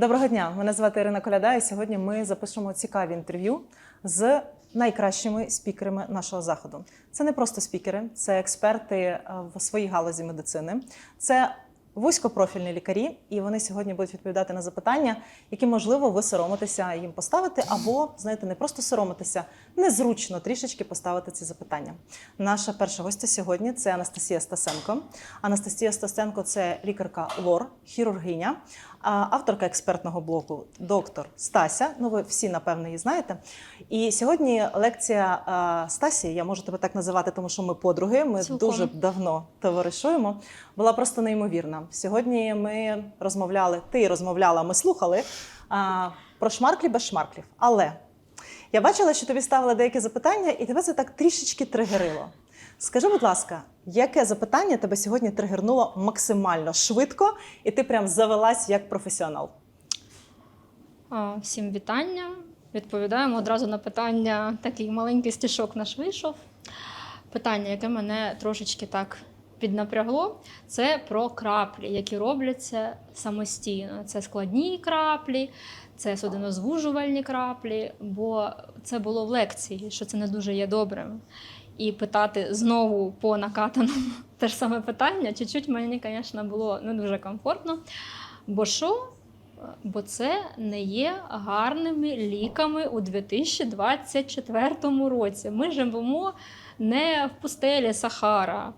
Доброго дня, мене звати Ірина Коляда, і сьогодні ми запишемо цікаві інтерв'ю з найкращими спікерами нашого заходу. Це не просто спікери, це експерти е, в своїй галузі медицини, це вузькопрофільні лікарі, і вони сьогодні будуть відповідати на запитання, які можливо ви соромитеся їм поставити, або знаєте, не просто соромитися, незручно трішечки поставити ці запитання. Наша перша гостя сьогодні це Анастасія Стасенко. Анастасія Стасенко це лікарка ЛОР, хірургиня, авторка експертного блоку доктор Стася. Ну, ви всі напевно її знаєте. І сьогодні лекція а, Стасі, я можу тебе так називати, тому що ми подруги. Ми Цілком. дуже давно товаришуємо. Була просто неймовірна. Сьогодні ми розмовляли, ти розмовляла, ми слухали а, про шмарклі без шмарклів. Але я бачила, що тобі ставили деякі запитання, і тебе це так трішечки тригерило. Скажи, будь ласка, яке запитання тебе сьогодні тригернуло максимально швидко, і ти прям завелась як професіонал? Всім вітання. Відповідаємо одразу на питання. Такий маленький стішок наш вийшов. Питання, яке мене трошечки так піднапрягло, це про краплі, які робляться самостійно. Це складні краплі, це судинозвужувальні краплі, бо це було в лекції, що це не дуже є добрим. І питати знову по накатаному те ж саме питання, чуть-чуть мені, звісно, було не дуже комфортно. Бо що? Бо це не є гарними ліками у 2024 році. Ми живемо не в пустелі Сахара,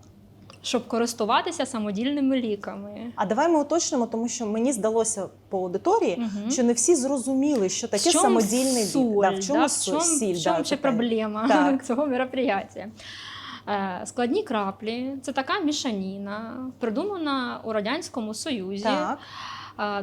щоб користуватися самодільними ліками. А давай ми уточнимо, тому що мені здалося по аудиторії, угу. що не всі зрозуміли, що таке В самодільний соль, лік. Да, в чому да, в чому, сіль? в чому да, ще питання. проблема Так. цього мероприятия? Е, Складні краплі це така мішаніна, придумана у Радянському Союзі. Так,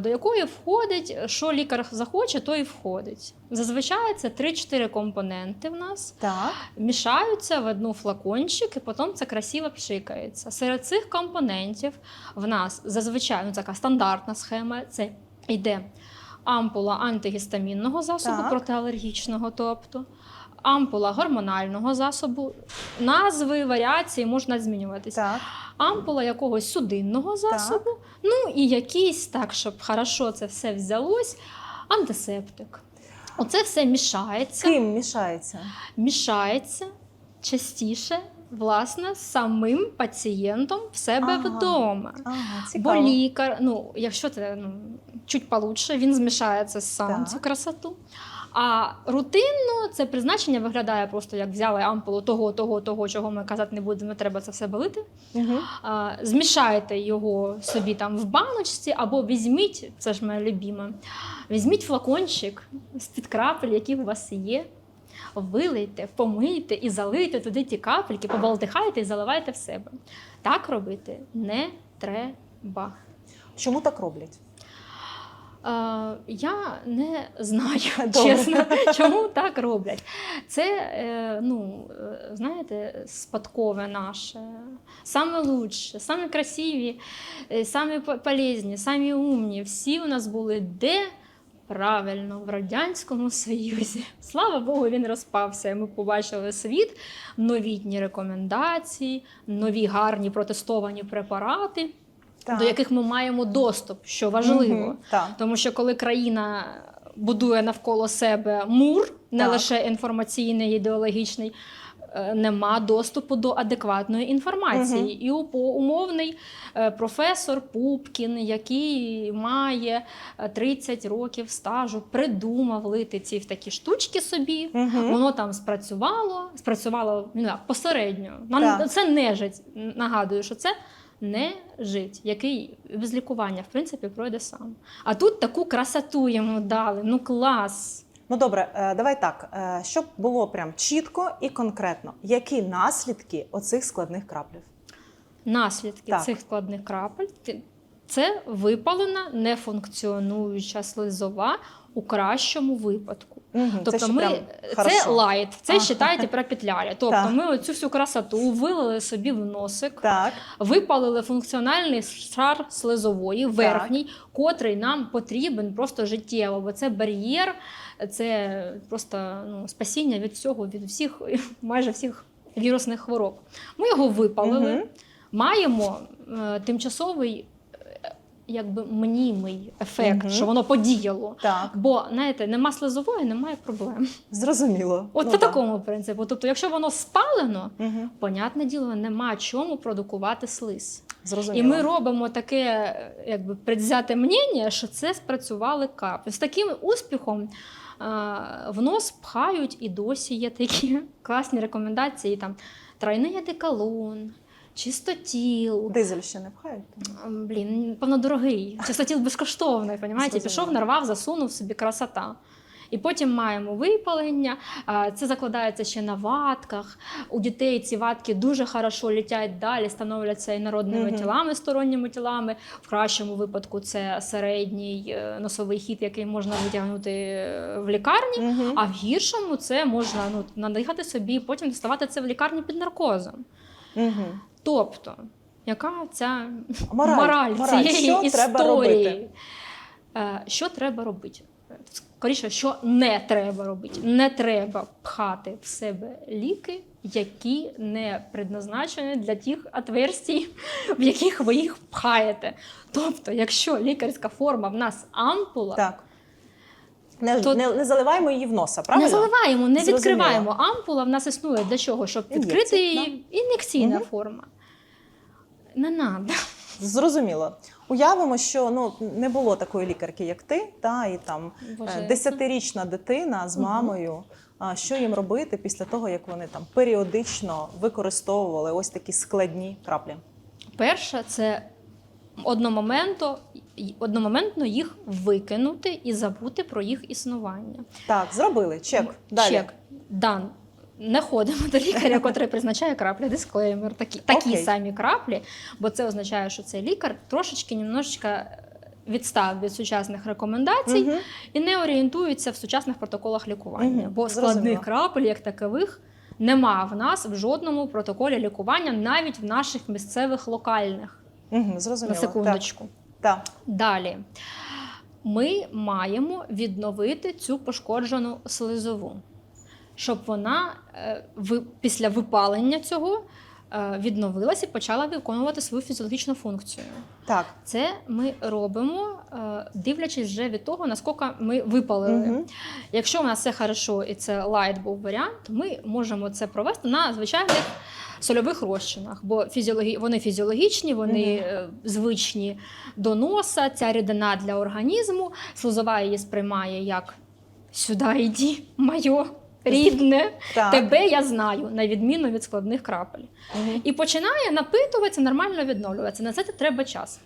до якої входить, що лікар захоче, то і входить. Зазвичай це 3-4 компоненти в нас. так. Мішаються в одну флакончик, і потім це красиво пшикається. Серед цих компонентів в нас зазвичай ну, така стандартна схема. Це йде ампула антигістамінного засобу Так. протиалергічного, тобто ампула гормонального засобу. Назви, варіації можуть змінюватися Так, ампула якогось судинного засобу, ну і якийсь так, щоб хорошо це все взялось, антисептик. Оце все мішається, ким мішається? мішається частіше, власне, самим пацієнтом в себе Ага. вдома. Ага, Бо лікар, ну, якщо це ну, чуть получше, він змішається сам Так. цю красоту. А рутинно це призначення виглядає просто як взяли ампулу того, того, того, чого ми казати не будемо, треба це все балити. Угу. А, Змішайте його собі там в баночці, або візьміть, це ж моє любіме, візьміть флакончик з-під крапель, які у вас є. Вилийте, помийте і залийте туди ті капельки, побалтихайте і заливайте в себе. Так робити не треба. Чому так роблять? Е, я не знаю, Добре. чесно, чому так роблять. Це, е, ну, е, знаєте, спадкове наше. Саме лучше, саме красиві, е, самі полезні, самі умні. Всі у нас були де? Правильно, в Радянському Союзі. Слава Богу, він розпався. Ми побачили світ, новітні рекомендації, нові гарні протестовані препарати, Так. до яких ми маємо доступ, що важливо. Так. Тому що коли країна будує навколо себе мур, не Так. лише інформаційний, ідеологічний, е, нема доступу до адекватної інформації. Мгм. І у- умовний е, професор Пупкін, який має е, 30 років стажу, придумав лити ці в такі штучки собі. Мгм. Воно там спрацювало, спрацювало ну, як, посередньо. Нам Так. це не жить. Нагадую, що це не жить, який без лікування, в принципі, пройде сам. А тут таку красоту йому дали. Ну клас. Ну добре, е, давай так, е, щоб було прям чітко і конкретно, які наслідки оцих складних краплів? Наслідки Так. цих складних крапель це випалена, нефункціонуюча слизова у кращому випадку. Мгм, Тобто ще ми це лайт, це Ага. вважайте про петляря. Тобто Так. ми оцю всю красоту вилили собі в носик, Так, випалили функціональний шар слизової, верхній, котрий нам потрібен просто життєво, бо це бар'єр, це просто ну, спасіння від всього, від всіх, майже всіх вірусних хвороб. Ми його випалили, Мгм. маємо е, тимчасовий. Якби мнімий ефект, Мгм. що воно подіяло. Так, Бо знаєте, нема слизової, немає проблем. зрозуміло. От Ну, по да. такому принципу. Тобто, якщо воно спалено, Мгм. понятне діло, нема чому продукувати слиз. Зрозуміло. І ми робимо таке, якби предвзяте мнення, що це спрацювали капи. З таким успіхом в нос пхають і досі є такі класні рекомендації. Там тройний одеколон, чистотіл. Дизель ще не пхають? Блін, певно, дорогий. Чистотіл безкоштовний, понімаєте? Пішов, нарвав, засунув собі красота. І потім маємо випалення. Це закладається ще на ватках. У дітей ці ватки дуже хорошо літять далі, становляться інородними тілами, сторонніми тілами. В кращому випадку це середній е, носовий хід, який можна витягнути е, в лікарні. А в гіршому це можна ну, надихати собі, потім доставати це в лікарні під наркозом. Мгм. Тобто, яка ця Мораль, мораль, мораль. цієї Що історії? треба робити? Що треба робити? Скоріше, що не треба робити. Не треба пхати в себе ліки, які не предназначені для тих отверстій, в яких ви їх пхаєте. Тобто, якщо лікарська форма в нас ампула, Так. Не, То- не, не заливаємо її в носа, правильно? не заливаємо, не Зрозуміло. відкриваємо. Ампула в нас існує для чого? Щоб відкрити її ін'єкційна Мгм. форма. Не треба. Зрозуміло. Уявимо, що ну не було такої лікарки, як ти, та і там е, десятирічна дитина з мамою. А що їм робити після того, як вони там періодично використовували ось такі складні краплі? Перше, це одномоментно, одномоментно їх викинути і забути про їх існування. Так, зробили чек. Далі. Чек. Дан. Не ходимо до лікаря, який призначає краплі. Дисклеймер. Такі, такі Окей. самі краплі, бо це означає, що цей лікар трошечки немножечко відстав від сучасних рекомендацій Мгм. і не орієнтується в сучасних протоколах лікування. Мгм, Бо зрозуміло. крапель, як такових, нема в нас в жодному протоколі лікування, навіть в наших місцевих локальних. На Зрозуміло. секундочку. Так, так. Далі. Ми маємо відновити цю пошкоджену слизову, щоб вона е, після випалення цього е, відновилася і почала виконувати свою фізіологічну функцію. так. Це ми робимо, е, дивлячись вже від того, наскільки ми випалили. Мгм. Якщо у нас все хорошо і це лайт був варіант, то ми можемо це провести на звичайних сольових розчинах, бо фізіологі... вони фізіологічні, вони mm -hmm. звичні до носа. Ця рідина для організму. слузова її сприймає як сюди йди, моє рідне. Так. Тебе я знаю, на відміну від складних крапель. Мгм. І починає напитуватися, нормально відновлюватися. На це треба час.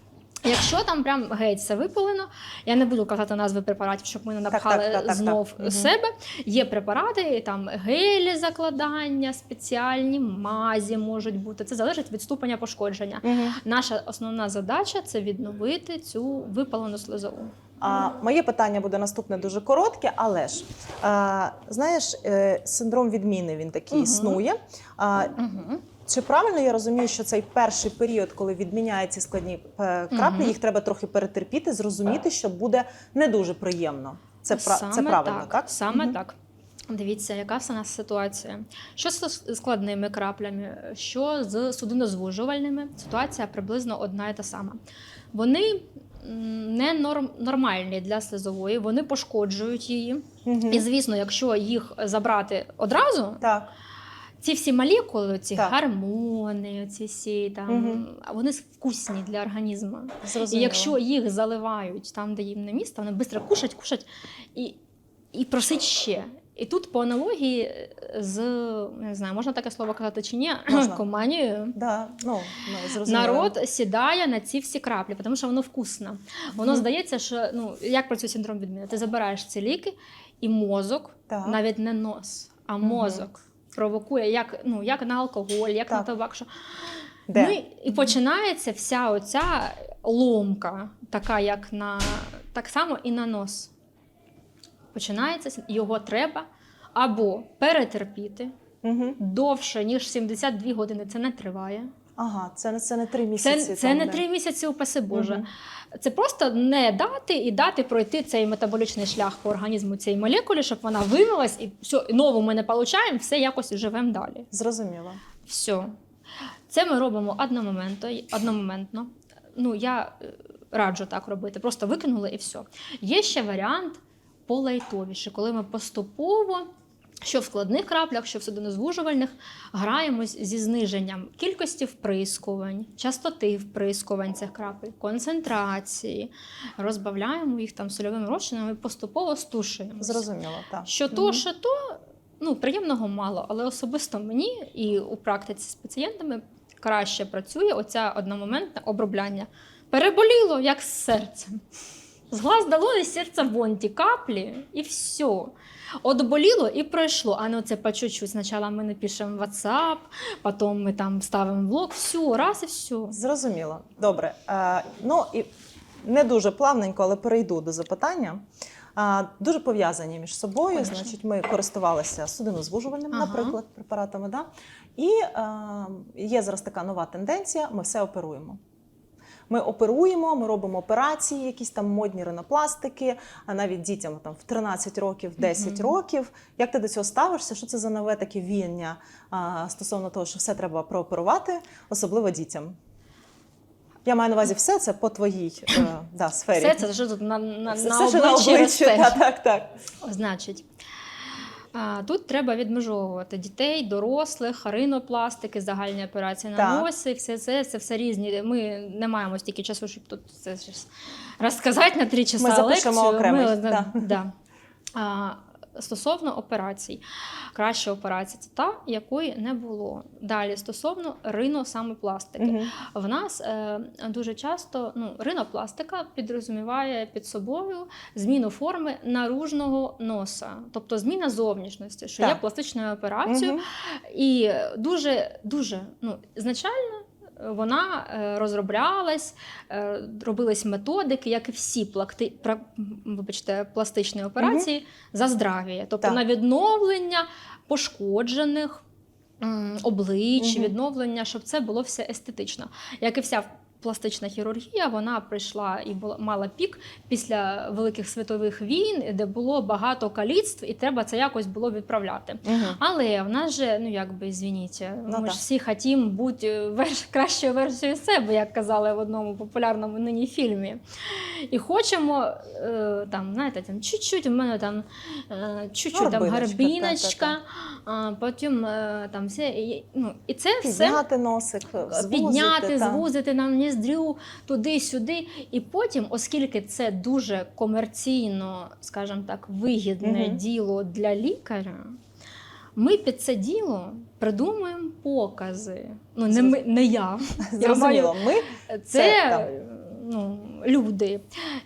Якщо там прям геть все випалено, я не буду казати назви препаратів, щоб ми не напхали так, так, так, знов так. Мгм. себе. Є препарати, там гелі закладання, спеціальні мазі можуть бути. Це залежить від ступеня пошкодження. Мгм. Наша основна задача це відновити цю випалену слизову. А, моє питання буде наступне дуже коротке, але ж а, знаєш, е, синдром відміни він такий Мгм. існує. А, Угу. Чи правильно я розумію, що цей перший період, коли відміняють ці складні е, краплі, Мгм. їх треба трохи перетерпіти, зрозуміти, що буде не дуже приємно. Це, пра- це правильно, так? Саме Мгм. так. Дивіться, яка в нас ситуація. Що з складними краплями, що з судинозвужувальними, ситуація приблизно одна і та сама. Вони не норм, нормальні для слизової, вони пошкоджують її. Мгм. І звісно, якщо їх забрати одразу, Так. Ці всі молекули, ці Так. гормони, ці всі там, Мгм. вони вкусні для організму. І якщо їх заливають там, де їм не місце, вони швидко кушать, кушать і, і просить ще. І тут по аналогії з не знаю, можна таке слово казати чи ні, команією. Да, ну, ну. Народ сідає на ці всі краплі, тому що воно вкусно. Воно Мгм. здається, що ну як працює синдром відміни? Ти забираєш ці ліки, і мозок, Так. навіть не нос, а мозок провокує як, ну, як на алкоголь, як на табак. Що... Де? Ну, і- починається вся оця ломка, така як на так само і на нос. Починається, його треба або перетерпіти Угу. довше, ніж 72 години. Це не триває. Ага, це, не- це не три місяці. це там, не де. три місяці, упаси Боже. Мгм. Це просто не дати і дати пройти цей метаболічний шлях по організму цієї молекулі, щоб вона вивелась, і все, нову ми не получаємо, все якось живемо далі. Зрозуміло. Все. Це ми робимо одномоментно. одномоментно. Ну, я е, раджу так робити. Просто викинули і все. Є ще варіант полайтовіше, коли ми поступово. Що в складних краплях, що в судинозвужувальних, граємось зі зниженням кількості вприскувань, частоти вприскувань цих крапель, концентрації, розбавляємо їх там сольовим розчином і поступово стушуємо. Зрозуміло, так. Що то, що то, ну, приємного мало, але особисто мені і у практиці з пацієнтами краще працює оця одномоментне обробляння. Переболіло, як з серцем. З глаз дало і з серця вон ті каплі, і все. От боліло і пройшло. А не оце по чуть-чуть. Спочатку ми напишемо WhatsApp, потім ми там ставимо блог, все, раз і все. Зрозуміло. Добре. Е, ну і не дуже плавненько, але перейду до запитання. А, дуже пов'язані між собою. Конечно. Значить, ми користувалися судинозвужувальними, Ага. наприклад, препаратами. Да? І е, є зараз така нова тенденція: ми все оперуємо. Ми оперуємо, ми робимо операції, якісь там модні ринопластики, а навіть дітям там в 13 років, 10 Мгм. років. Як ти до цього ставишся? Що це за нове таке віяння а, стосовно того, що все треба прооперувати, особливо дітям? Я маю на увазі все це по твоїй е, да, сфері. Все це що тут на, на, Все, на що обличчі. Так, так, так. Значить, тут треба відмежовувати дітей, дорослих, ринопластики, загальні операції на Так. носі, все це, це все різні. Ми не маємо стільки часу, щоб тут це розказати на три часа Ми запишемо лекцію. окремий, Ми, да. да. А, Стосовно операцій, краща операція це та, якої не було. Далі стосовно риносамопластики. Мгм. В нас е, дуже часто ну, ринопластика підрозуміває під собою зміну форми наружного носа, тобто зміна зовнішності, що є пластичною операцією. Мгм. І дуже дуже ну, ізначально е, вона е, розроблялась, е, робились методики, як і всі плакти, вибачте, пластичні операції за здрав'я, тобто Так. на відновлення пошкоджених. Облич, Мгм. відновлення, щоб це було все естетично. Як і вся пластична хірургія, вона прийшла і була мала пік після великих світових війн, де було багато каліцтв, і треба це якось було відправляти. Мгм. Але в нас же, ну якби звініть, Ну, ми так. ж всі хотімо бути верш, кращою версією себе, як казали в одному популярному нині фільмі. І хочемо е, там, знаєте, там чуть-чуть, у мене там е, чуть-чуть там гарбіночка, а потім е, там все. І, ну, і це все Підняти носик, звузити, підняти, та. звузити нам ніздрю туди-сюди. І потім, оскільки це дуже комерційно, скажімо так, вигідне угу. діло для лікаря. Ми під це діло придумуємо покази. Ну, не, ми, не я. Я Зрозуміло. Ми це, Це там. Ну, люди.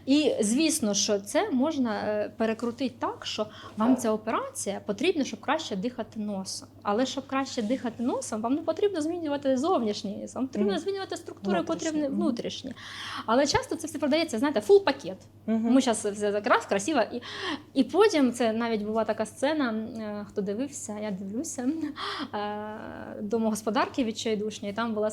І звісно, що це можна е, перекрутити так, що вам ця операція потрібна, щоб краще дихати носом. Але щоб краще дихати носом, вам не потрібно змінювати зовнішній, вам потрібно змінювати структури, потрібні внутрішні. Але часто це все продається, знаєте, фул пакет. Ми зараз все якраз красиво. І, і потім це навіть була така сцена, е, хто дивився, я дивлюся, е, домогосподарки відчайдушні. І там була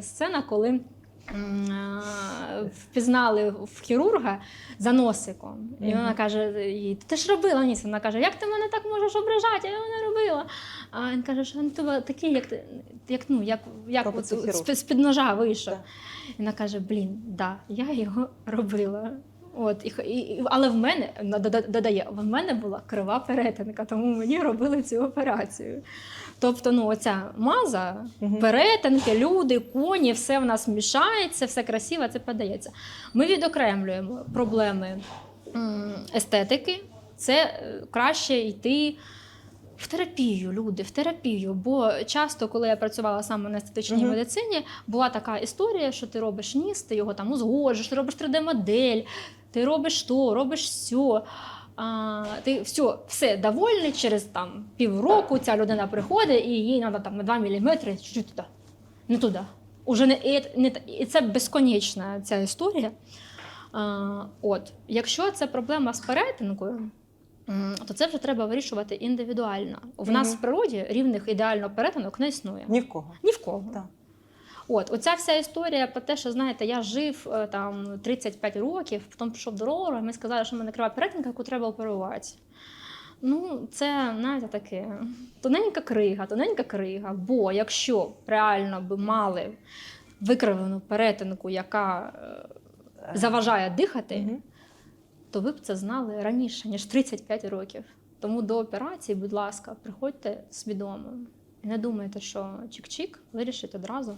сцена, коли. Е, Впізнали в хірурга за носиком. І вона каже: їй, ти ж робила ніс. Вона каже, як ти мене так можеш ображати? Я його не робила. А він каже, що він тебе такий, як ти, як, ну, як, як от, з-під ножа вийшов. І вона каже: Блін, да, я його робила. От, і, і, але в мене додає, в мене була крива перетинка, тому мені робили цю операцію. Тобто, ну, оця маза, Мгм. перетинки, люди, коні, все в нас мішається, все красиво, це подається. Ми відокремлюємо проблеми естетики. Це е, краще йти в терапію, люди, в терапію. Бо часто, коли я працювала саме на естетичній Мгм. медицині, була така історія, що ти робиш ніс, ти його там узгоджуєш, ти робиш 3D-модель, ти робиш то, робиш сьо. А, ти все, все довольний, через там півроку ця людина приходить і їй треба там на 2 мм чуть-чуть туди. Не туди. Уже не, і, не, і це безконечна ця історія. А, от, якщо це проблема з перетинкою, то це вже треба вирішувати індивідуально. В нас в природі рівних ідеально перетинок не існує. Ні в кого. Ні в кого. Так. От, оця вся історія про те, що знаєте, я жив е, там 35 років, потім пішов до Рору, і ми сказали, що в мене крива перетинка, яку треба оперувати. Ну, це, знаєте, таке тоненька крига, тоненька крига. Бо якщо реально би мали викривлену перетинку, яка е, е, заважає дихати, то ви б це знали раніше, ніж 35 років. Тому до операції, будь ласка, приходьте свідомо. І не думайте, що чик-чик вирішить одразу.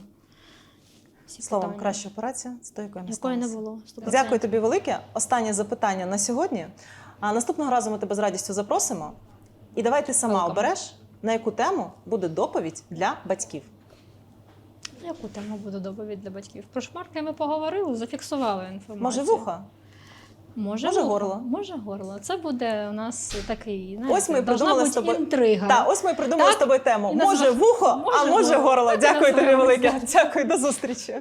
Всі Словом, питання. краща операція з тою, якої не якої не сталося. було. 100%. Дякую тобі велике. Останнє запитання на сьогодні. А наступного разу ми тебе з радістю запросимо. І давай ти сама Welcome. обереш, на яку тему буде доповідь для батьків. Яку тему буде доповідь для батьків? Про шмарки ми поговорили, зафіксували інформацію. Може, вуха? Може, Може, горло? Може, горло. Це буде у нас такий. Знаєте, Ось ми придумали з тобою- інтрига. Та, ось ми придумали Так, з тобою тему. Може вухо, вухо, а Може може горло. горло. Дякую тобі велике. Дякую, до зустрічі.